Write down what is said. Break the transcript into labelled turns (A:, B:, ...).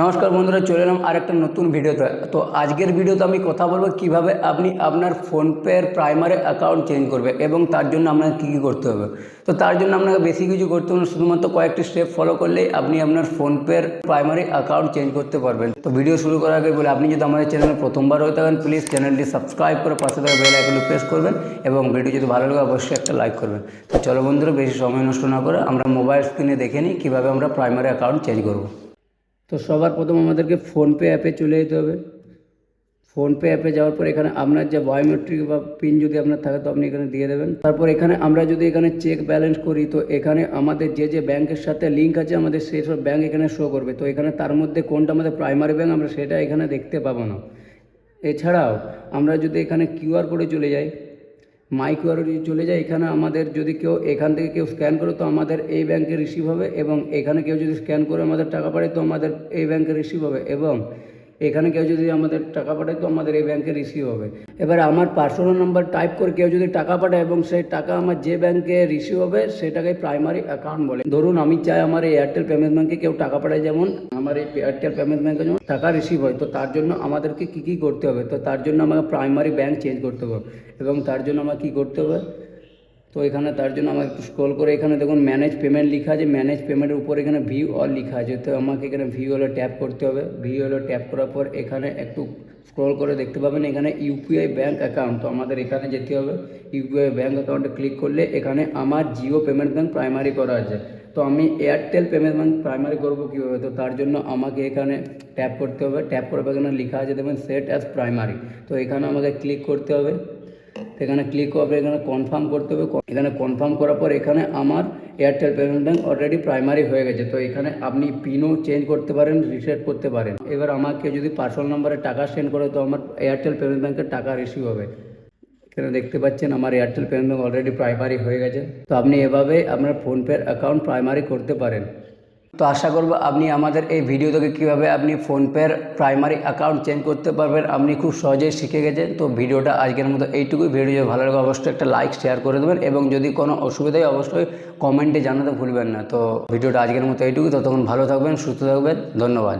A: নমস্কার বন্ধুরা, চলে এলাম আর একটা নতুন ভিডিওতে। তো আজকের ভিডিওতে আমি কথা বলব কীভাবে আপনি আপনার ফোনপের প্রাইমারি অ্যাকাউন্ট চেঞ্জ করবে এবং তার জন্য আপনাকে কী কী করতে হবে। তো তার জন্য আপনাকে বেশি কিছু করতে হবে শুধুমাত্র কয়েকটি স্টেপ ফলো করলেই আপনি আপনার ফোনপের প্রাইমারি অ্যাকাউন্ট চেঞ্জ করতে পারবেন। তো ভিডিও শুরু করার আগে বলে, আপনি যদি আমাদের চ্যানেলে প্রথমবার হয়ে থাকেন প্লিজ চ্যানেলটি সাবস্ক্রাইব করে পাশে থাকা বেল আইকনটি প্রেস করবেন এবং ভিডিও যদি ভালো লাগে, অবশ্যই একটা লাইক করবেন। তো চলো বন্ধুরা, বেশি সময় নষ্ট না করে আমরা মোবাইল স্ক্রিনে দেখে নিই কীভাবে আমরা প্রাইমারি অ্যাকাউন্ট চেঞ্জ করব। তো সবার প্রথম আমাদেরকে ফোনপে অ্যাপে চলে যেতে হবে। ফোনপে অ্যাপে যাওয়ার পর এখানে আপনার যে বায়োমেট্রিক বা পিন যদি আপনার থাকে তো আপনি এখানে দিয়ে দেবেন। তারপর এখানে আমরা যদি এখানে চেক ব্যালেন্স করি, তো এখানে আমাদের যে যে ব্যাংকের সাথে লিঙ্ক আছে আমাদের সেই সব ব্যাংক এখানে শো করবে। তো এখানে তার মধ্যে কোনটা আমাদের প্রাইমারি ব্যাঙ্ক আমরা সেটা এখানে দেখতে পাবো না। এছাড়াও আমরা যদি এখানে কিউআর কোডে চলে যাই মাই কিউআর চলে যায়, এখানে আমাদের যদি কেউ, এখান থেকে কেউ স্ক্যান করে, তো আমাদের এই ব্যাংকে রিসিভ হবে এবং এখানে কেউ যদি স্ক্যান করে আমাদের টাকা পাঠায়, তো আমাদের এই ব্যাংকে রিসিভ হবে এবং এখানে কেউ যদি আমাদের টাকা পাঠায় তো আমাদের এই ব্যাংকে রিসিভ হবে। এবার আমার পার্সোনাল নাম্বার টাইপ করে কেউ যদি টাকা পাঠায় এবং সেই টাকা আমার যে ব্যাংকে রিসিভ হবে, সেটাকে প্রাইমারি অ্যাকাউন্ট বলে। ধরুন আমি চাই আমার এই এয়ারটেল পেমেন্ট ব্যাংকে কেউ টাকা পাঠায়, যেমন আমার এই এয়ারটেল পেমেন্ট ব্যাংকে যেমন টাকা রিসিভ হয়, তো তার জন্য আমাদেরকে কী কী করতে হবে? তো তার জন্য আমাকে প্রাইমারি ব্যাংক চেঞ্জ করতে হবে এবং তার জন্য আমার কী করতে হবে? তো এখানে তার জন্য আমাকে একটু স্ক্রল করে এখানে দেখুন ম্যানেজ পেমেন্ট লেখা আছে। ম্যানেজ পেমেন্টের উপর এখানে ভিউ অল লেখা আছে। তো আমাকে এখানে ভিউ হলো ট্যাপ করতে হবে। ভিউ হলো ট্যাপ করার পর এখানে একটু স্ক্রল করে দেখতে পাবেন এখানে ইউপিআই ব্যাঙ্ক অ্যাকাউন্ট তো আমাদের এখানে যেতে হবে। ইউপিআই ব্যাঙ্ক অ্যাকাউন্টে ক্লিক করলে এখানে আমার জিও পেমেন্ট ব্যাঙ্ক প্রাইমারি করা আছে। তো আমি এয়ারটেল পেমেন্ট ব্যাঙ্ক প্রাইমারি করব কীভাবে? তো তার জন্য আমাকে এখানে ট্যাপ করতে হবে। ট্যাপ করার পর এখানে লেখা আছে দেখবেন সেট অ্যাজ প্রাইমারি তো এখানে আমাকে ক্লিক করতে হবে। এখানে ক্লিক করবে এখানে কনফার্ম করতে হবে। এখানে কনফার্ম করার পর এখানে আমার Airtel payment bank already primary হয়ে গেছে। তো এখানে আপনি পিনও চেঞ্জ করতে পারেন রিসেট করতে পারেন। এবার আমাকে যদি পার্সোনাল নাম্বারে টাকা সেন্ড করে, তো আমার এয়ারটেল পেমেন্ট ব্যাঙ্কের টাকা রিসিভ হবে। এখানে দেখতে পাচ্ছেন আমার Airtel payment bank already primary হয়ে গেছে। তো আপনি এভাবে আপনার ফোনপের অ্যাকাউন্ট প্রাইমারি করতে পারেন। তো আশা করব আপনি আমাদের এই ভিডিও থেকে কীভাবে আপনি ফোনপের প্রাইমারি অ্যাকাউন্ট চেঞ্জ করতে পারবেন, আপনি খুব সহজেই শিখে গেছেন। তো ভিডিওটা আজকের মতো এইটুকুই। ভিডিও যদি ভালো লাগে, অবশ্যই একটা লাইক শেয়ার করে দেবেন এবং যদি কোনো অসুবিধা হয়, অবশ্যই কমেন্টে জানাতে ভুলবেন না। তো ভিডিওটা আজকের মতো এইটুকুই। ততক্ষণ ভালো থাকবেন, সুস্থ থাকবেন। ধন্যবাদ।